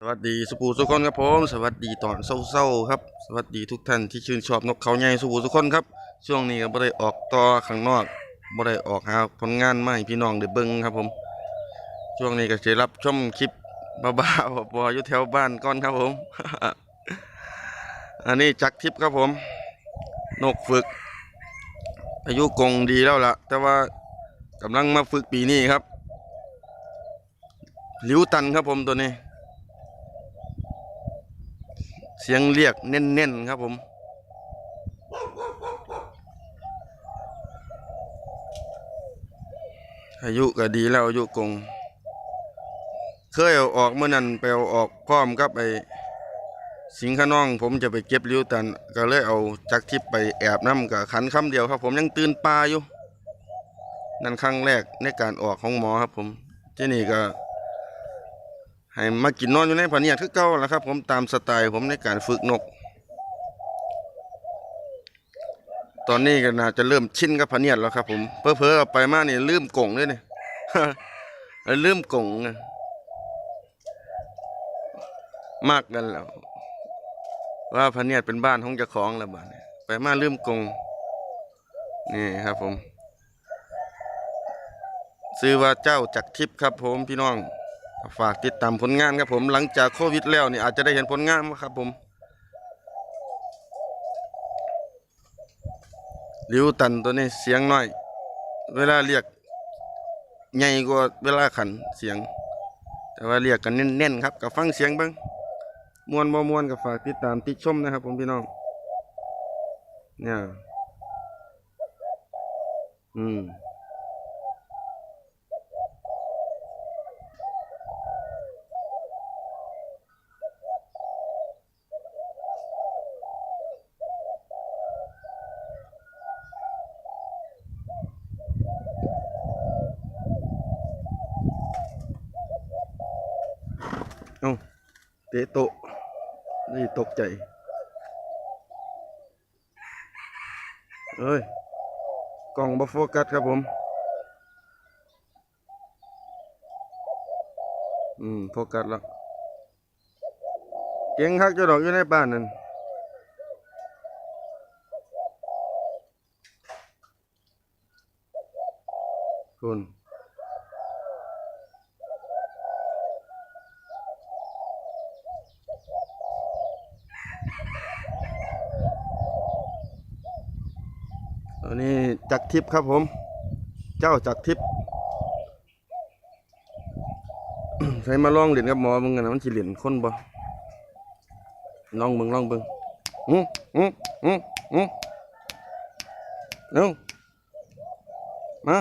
สวัสดีสุปูสุคนครับผมสวัสดีตอนเศร้าๆครับ สวัสดีทุกท่านที่ชื่นชอบนกเขาใหญ่สุปูสุคนครับ ช่วงนี้ก็บ่ได้ออกต่อข้างนอกบ่ได้ออกหาผลงานมาให้พี่น้องได้เบิ่งครับผม ช่วงนี้ก็จะรับชมคลิปบ้าๆบอๆอยู่แถวบ้านก่อนครับผม อันนี้จักรทิพย์ครับผม นกฝึก อายุกงดีแล้วล่ะ แต่ว่ากำลังมาฝึกปีนี้ครับหลิวตันครับผมตัวนี้ เสียงเรียกเน้นๆครับผม อายุก็ดีแล้วอายุกง เคยเอาออกเมื่อนั้นไปเอาออกพร้อมกับไอสิงขน้องผมจะไปเก็บริ้วตัน ก็เลยเอาจักทิพย์ไปแอบน้ำกับขันคำเดียวครับ ผมยังตื่นปลาอยู่ นั่นครั้งแรกในการออกของหมอครับผมที่นี่ก็ ให้มากินนอนอยู่ในพะเนียดคือเก่าแหละครับ ผมตามสไตล์ผมในการฝึกนก ตอนนี้ก็น่าจะเริ่มชินกับพะเนียดแล้วครับ ผมเพอเพอๆเอไปมานี่ลืมกงเลยเนี่ยลืมกงอะมากกันแล้วว่าพเนียดเป็นบ้านของเจ้าของแล้วบ้านนี้ไปมาลืมกงนี่ครับผม ซื้อว่าเจ้าจักรทิพย์ครับผมพี่น้อง ฝากติดตามผลงานครับผมหลังจากโควิดแล้วนี่อาจจะได้เห็นผลงานครับผมลิวตันตัวนี้เสียงน้อย เวลาเรียกใหญ่กว่าเวลาขันเสียง แต่ว่าเรียกกันเน้นๆครับกับฟังเสียงบ้างมวนบ่มวนกับฝากติดตามติดชมนะครับ ผมพี่น้องเนี่ยอืม เอาเตะโตนี่ตกใจ เอ้ย กล่องบโฟกัสครับผม อืม โฟกัสแล้ว เก่งคักเจะดอกอยู่ในบ้านนั่นคุณ อันนี้จักรทิพย์ครับผม เจ้าจักรทิพย์ใช้มาล่องเล่นกับหมอมึงกันนะมันสิเล่นคนบ่ลองมึงลองเบิ่งอืมอืมอืมอืมเร็วมา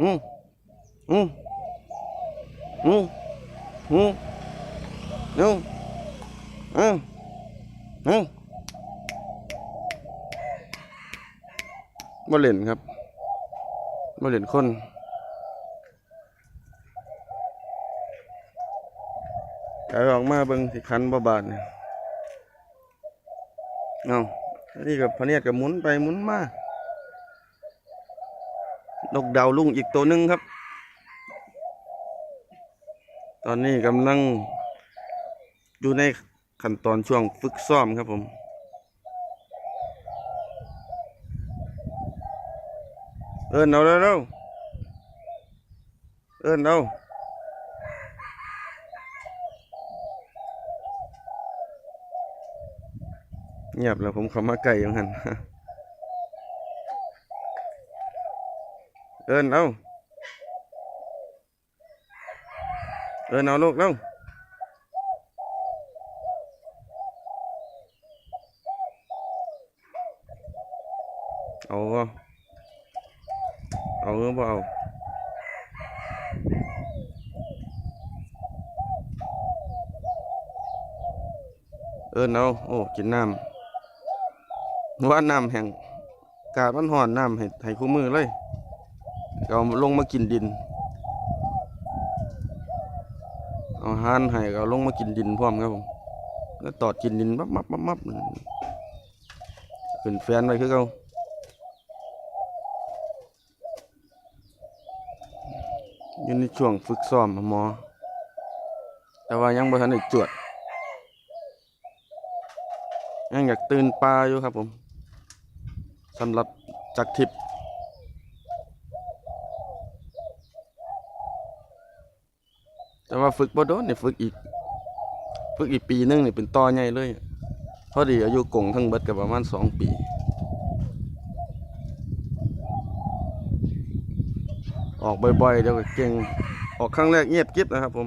อืมอืมอืมอืมเร็วอืมอืม บ่เล่นครับบ่เล่นคนเอาออกมาเบิ่งสิคันบ่บาดเนี่ยเอาอันนี้กับพะเนียดกับหมุนไปหมุนมานกดาวลุ่งอีกตัวหนึ่งครับ ตอนนี้กำลังอยู่ในขั้นตอนช่วงฝึกซ้อมครับผม เอินเอาเร็วๆเอินเอาเงียบแล้วผมเข้ามาไก่ยังหัน เอินเอาเอินเอาลูกเร็วเอาบ่ เอาหรือเปล่าเอินเอาโอ้กินน้ำว่าน้ำแห้งกาดมันห่อนน้ำให้ให้คู่มือเลยเอาลงมากินดิน เอาหานให้เอาลงมากินดินพร้อมครับผมแล้วตอดกินดินมับมับมับมับขึ้นแฟนไว้คือเขา อยู่ในช่วงฝึกซ้อมหมอ แต่ว่ายังบ่ทันได้จวด ยังอยากตื่นปลาอยู่ครับผมสำหรับจักรทิพย์แต่ว่าฝึกบ่โดนนี่ฝึกอีก ฝึกอีกปีหนึงนี่เป็นต่อใหญ่เลย พอดีอายุกงทั้งเบิดก็ประมาณสองปี ออกบ่อยๆเดี๋ยวก็เก่งออกครั้งแรกเงียบกิ๊บนะครับผม